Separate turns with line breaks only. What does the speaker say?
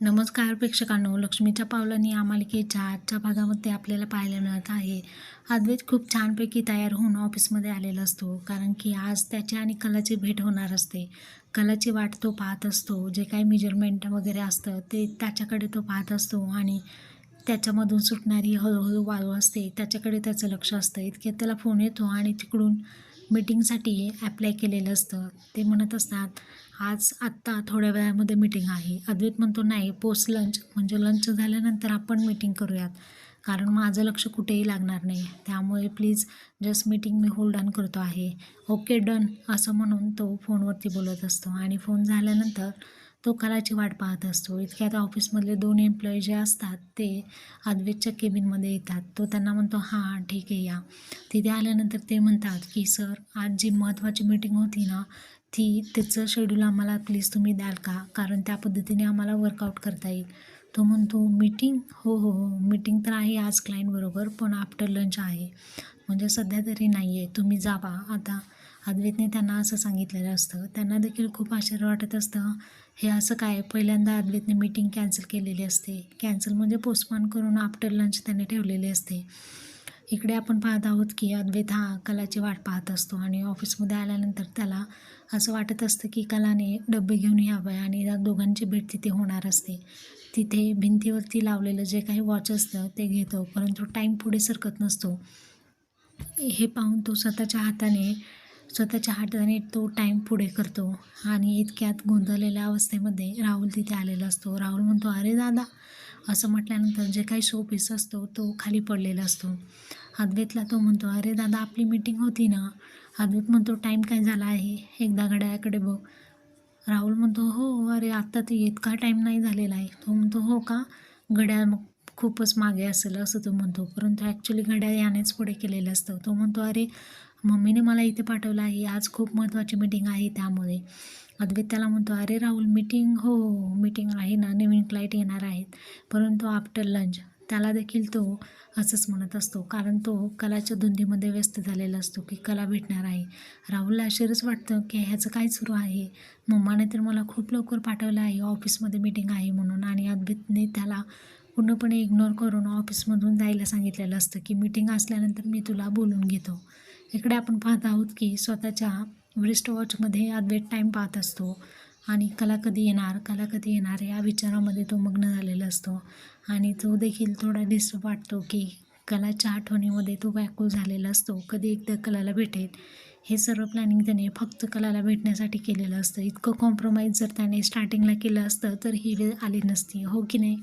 नमस्कार प्रेक्षकांनो लक्ष्मीच्या पावलांनी या मालिकेच्या आजच्या भागामध्ये आपल्याला पाहायला मिळत आहे. अद्वैत खूप छानपैकी तयार होऊन ऑफिसमध्ये आलेला असतो कारण की आज त्याची आणि कलाची भेट होणार असते. कलाची वाट तो पाहत असतो जे काही मेजरमेंट वगैरे असतं ते त्याच्याकडे तो पाहत असतो आणि त्याच्यामधून सुटणारी हळूहळू वाळू असते त्याच्याकडे त्याचं लक्ष असतं. इतक्यात त्याला फोन येतो आणि तिकडून मीटिंगसाठी ॲप्लाय केलेलं असतं. ते म्हणत असतात आज आत्ता थोड्या वेळामध्ये मीटिंग आहे. अद्वैत म्हणतो नाही पोस्ट लंच म्हणजे लंच झाल्यानंतर आपण मीटिंग करूयात. कारण माझं लक्ष कुठेही लागणार नाही. त्यामुळे प्लीज जस्ट मीटिंग मी होल्ड ऑन करतो आहे. ओके डन असं म्हणून तो फोनवरती बोलत असतो. आणि फोन झाल्यानंतर तो कालाची वाट पाहत असतो. इतक्यात ऑफिसमधले दोन एम्प्लॉई जे असतात ते अद्वेतच्या केबिनमध्ये येतात. तो त्यांना म्हणतो हां ठीक आहे या. तिथे आल्यानंतर ते म्हणतात की सर आज जी महत्त्वाची मीटिंग होती ना ती त्याचं शेड्यूल आम्हाला प्लीज तुम्ही द्याल का? कारण त्या पद्धतीने आम्हाला वर्कआउट करता येईल. तो म्हणतो मीटिंग हो हो हो. मीटिंग तर आहे आज क्लायंटबरोबर पण आफ्टर लंच आहे. म्हणजे सध्या तरी नाही आहे तुम्ही जावा आता अद्वैतने त्यांना असं सांगितलेलं असतं. त्यांना देखील खूप आश्चर्य वाटत असतं. हे असं काय? पहिल्यांदा अद्वैतने मीटिंग कॅन्सल केलेली असते. कॅन्सल म्हणजे पोस्टपोन करून आफ्टर लंच त्याने ठेवलेली असते. इकडे आपण पाहत आहोत की अद्वैत हा कलाची वाट पाहत असतो आणि ऑफिसमध्ये आल्यानंतर त्याला असं वाटत असतं की कलाने डबे घेऊन यावं आणि या दोघांची भेट तिथे होणार असते. तिथे भिंतीवरती लावलेलं जे काही वॉच असतं ते घेतो परंतु टाईम पुढे सरकत नसतो. हे पाहून तो स्वतःच्या हाताने स्वतःच्या हाताने तो टाईम पुढे करतो. आणि इतक्यात गोंधळलेल्या अवस्थेमध्ये राहुल तिथे आलेला असतो. राहुल म्हणतो अरे दादा असं म्हटल्यानंतर जे काही शोपीस असतो तो खाली पडलेला असतो. अद्वैतला तो म्हणतो अरे दादा आपली मीटिंग होती ना. अद्वैत म्हणतो टाईम काय झाला आहे? एकदा घड्याळाकडे बघ. राहुल म्हणतो हो अरे आत्ता ते इतका टाईम नाही झालेला आहे. तो म्हणतो हो का? घड्याळ मग खूपच मागे असेल असं तो म्हणतो. परंतु ॲक्च्युली घड्याळ यानेच पुढे केलेलं असतं. तो म्हणतो अरे मम्मीने मला इथे पाठवलं आहे. आज खूप महत्त्वाची मीटिंग आहे त्यामुळे अद्वैत त्याला म्हणतो अरे राहुल मीटिंग हो, हो, हो मीटिंग आहे ना. नवीन क्लायंट येणार आहेत. परंतु आफ्टर लंच त्याला देखील तो असंच म्हणत असतो. कारण तो कलाच्या धुंदीमध्ये व्यस्त झालेला असतो की कला भेटणार आहे. राहुलला आश्चर्यच वाटतं की ह्याचं काय सुरू आहे. मम्माने तर मला खूप लवकर पाठवलं आहे. ऑफिसमध्ये मीटिंग आहे म्हणून. आणि अद्वैतने त्याला पूर्णपणे इग्नोर करून ऑफिसमधून जायला सांगितलेलं असतं की मीटिंग असल्यानंतर मी तुला बोलून घेतो. इकडे आपण पाहत आहोत की स्वतःच्या वरिष्ट वॉचमध्ये अद्वैत टाईम पाहत असतो. आणि कला कधी येणार? कला कधी येणार? या विचारामध्ये तो मग्न झालेला असतो. आणि तो देखील थोडा डिस्टर्ब वाटतो की कलाच्या आठवणीमध्ये तो व्याकुळ झालेला असतो. कधी एकदा कलाला भेटेल. हे सर्व प्लॅनिंग त्याने फक्त कलाला भेटण्यासाठी केलेलं असतं. इतकं कॉम्प्रोमाइज जर त्याने स्टार्टिंगला केलं असतं तर ही वेळ आली नसती. हो की नाही?